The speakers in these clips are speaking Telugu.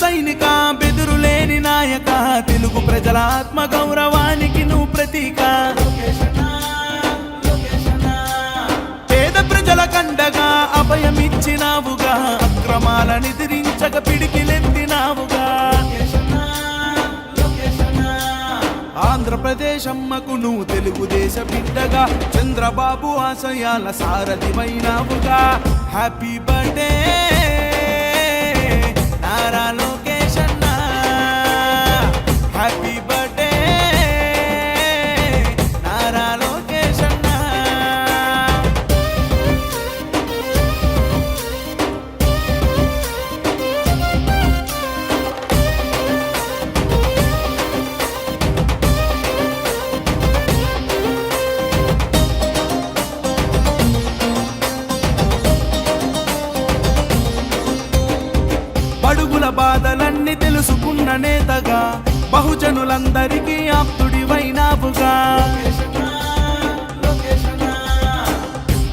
సైనిక బెదురులేని నాయక తెలుగు ప్రజల ఆత్మ గౌరవానికి నువ్వు ప్రతీక. పేద ప్రజల కండగా అభయమిచ్చినావుగా అక్రమాలను ఎదిరించక పిడికిలెత్తినావుగా. ఆంధ్రప్రదేశ్ అమ్మకు నువ్వు తెలుగుదేశ బిడ్డగా చంద్రబాబు ఆశయాల సారథివైనావుగా. హ్యాపీ బర్త్డే బాధలన్నీ తెలుసుకున్న నేతగా బహుజనులందరికీ ఆప్తుడివైనావుగా.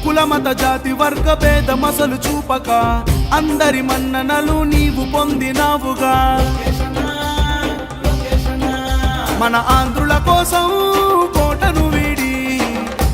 కులమత జాతి వర్గ భేదమసలు చూపక అందరి మన్ననలు నీవు పొందినావుగా. మన ఆంధ్రుల కోసం